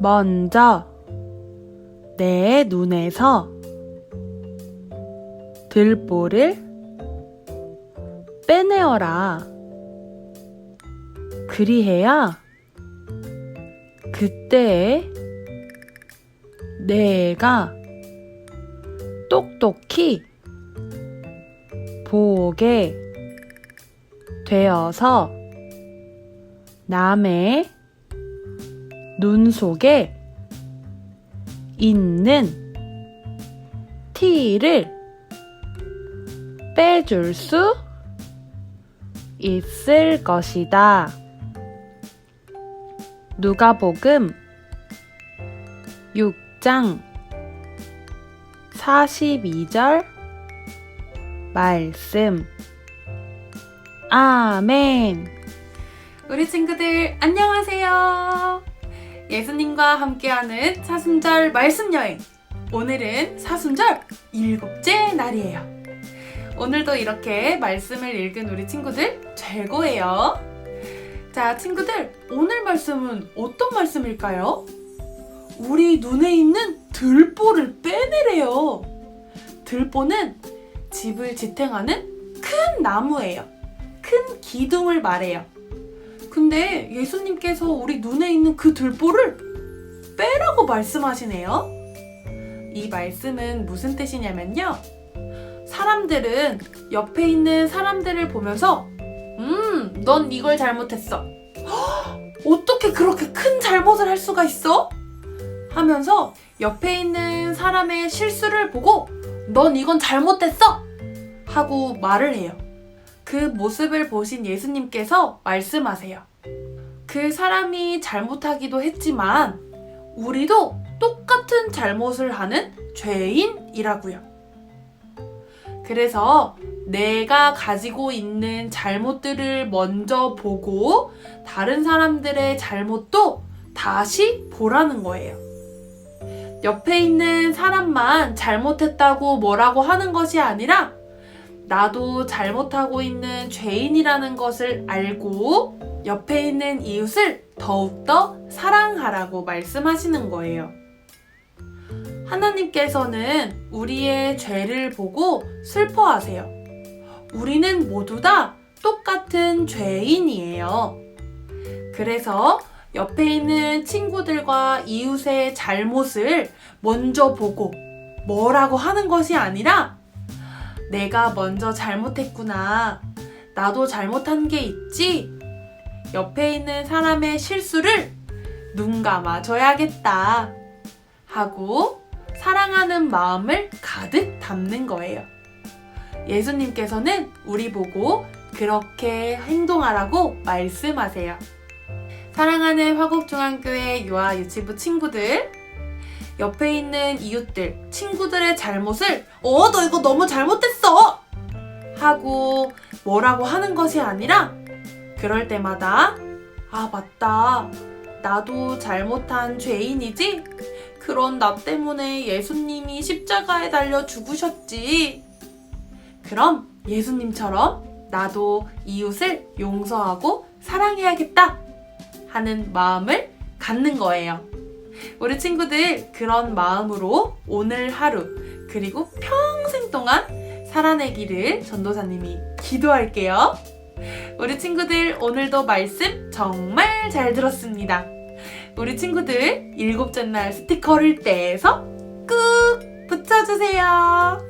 먼저 내 눈에서 들보를 빼내어라. 그리해야 그때에 내가 똑똑히 보게 되어서 남의 눈 속에 있는 티를 빼줄 수 있을 것이다. 누가복음 6장 42절 말씀 아멘 우리 친구들 안녕하세요. 예수님과 함께하는 사순절 말씀 여행. 오늘은 사순절 일곱째 날이에요. 오늘도 이렇게 말씀을 읽은 우리 친구들 최고예요. 자, 친구들, 오늘 말씀은 어떤 말씀일까요? 우리 눈에 있는 들보를 빼내래요. 들보는 집을 지탱하는 큰 나무예요. 큰 기둥을 말해요. 근데 예수님께서 우리 눈에 있는 그 들보를 빼라고 말씀하시네요. 이 말씀은 무슨 뜻이냐면요. 사람들은 옆에 있는 사람들을 보면서 음, 넌 이걸 잘못했어. 헉, 어떻게 그렇게 큰 잘못을 할 수가 있어? 하면서 옆에 있는 사람의 실수를 보고 넌 이건 잘못했어! 하고 말을 해요. 그 모습을 보신 예수님께서 말씀하세요. 그 사람이 잘못하기도 했지만 우리도 똑같은 잘못을 하는 죄인이라고요. 그래서 내가 가지고 있는 잘못들을 먼저 보고 다른 사람들의 잘못도 다시 보라는 거예요. 옆에 있는 사람만 잘못했다고 뭐라고 하는 것이 아니라 나도 잘못하고 있는 죄인이라는 것을 알고 옆에 있는 이웃을 더욱더 사랑하라고 말씀하시는 거예요. 하나님께서는 우리의 죄를 보고 슬퍼하세요. 우리는 모두 다 똑같은 죄인이에요. 그래서 옆에 있는 친구들과 이웃의 잘못을 먼저 보고 뭐라고 하는 것이 아니라 내가 먼저 잘못했구나. 나도 잘못한 게 있지. 옆에 있는 사람의 실수를 눈 감아줘야겠다. 하고 사랑하는 마음을 가득 담는 거예요. 예수님께서는 우리 보고 그렇게 행동하라고 말씀하세요. 사랑하는 화곡중앙교회 유아 유치부 친구들, 옆에 있는 이웃들, 친구들의 잘못을 어, 너 이거 너무 잘못했어! 하고 뭐라고 하는 것이 아니라 그럴 때마다 아, 맞다. 나도 잘못한 죄인이지? 그런 나 때문에 예수님이 십자가에 달려 죽으셨지. 그럼 예수님처럼 나도 이웃을 용서하고 사랑해야겠다 하는 마음을 갖는 거예요. 우리 친구들 그런 마음으로 오늘 하루 그리고 평생 동안 살아내기를 전도사님이 기도할게요. 우리 친구들 오늘도 말씀 정말 잘 들었습니다. 우리 친구들 일곱째 날 스티커를 떼서 꾹 붙여주세요.